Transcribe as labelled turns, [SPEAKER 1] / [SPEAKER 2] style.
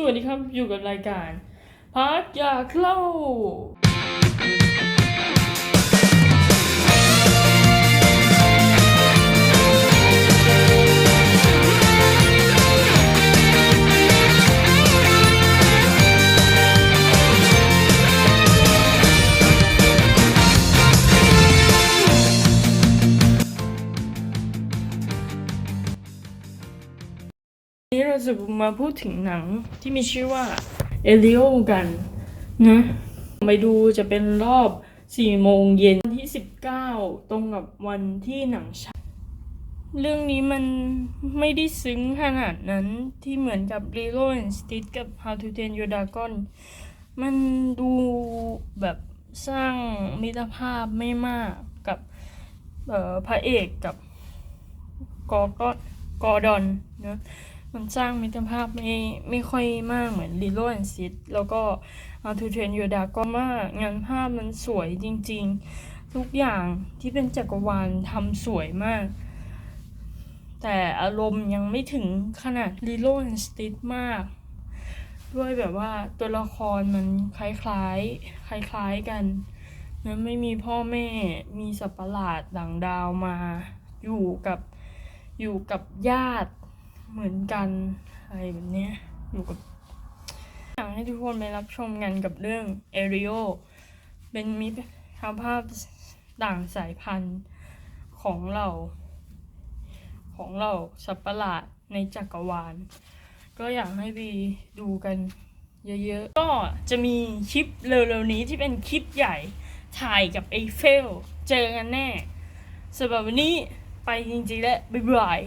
[SPEAKER 1] สวัสดีครับอยู่กับรายการพักอยากเล่า นนี้เราจะมาพูดถึงหนังที่มีชื่อว่าเอลิโอกันนะไปดูจะเป็นรอบ4โมงเย็นที่ 19 ตรงกับวันที่หนังฉายเรื่องนี้มันไม่ได้ซึ้งขนาดนั้นที่เหมือนกับ Lilo and Stitch กับ How to Train Your Dragon มันดูแบบสร้างมิตรภาพไม่มากกับพระเอกกับกอก็กอดอนเนอะ มันสร้างมิตรภาพไม่ไม่ค่อยมากเหมือน Lilo and Stitch แล้วก็ How to Train Your Dragon มากงานภาพมันสวยจริง ๆ ทุกอย่างที่เป็นจักรวาลทำสวยมาก แต่อารมณ์ยังไม่ถึงขนาด Lilo and Stitch มาก ด้วยแบบว่าตัวละครมันคล้ายๆ คล้ายๆกันนไม่มีพ่อแม่มีสัตว์ประหลาดต่างดาวมา อยู่กับอยู่กับญาติ เหมือนกันอะไรแบบเนี้ยอยู่กับอยากให้ทุกคนไปรับชมกันกับเรื่องเอริโอเป็นมิตรภาพต่างสายพันธุ์ของเรา ของเราสัตว์ประหลาดในจักรวาล ก็อยากให้ไปดูกันเยอะๆ ก็จะมีคลิปเร็วๆนี้ที่เป็นคลิปใหญ่ถ่ายกับไอเฟล เจอกันแน่สำหรับวันนี้ไปจริงๆแล้วบ๊ายบาย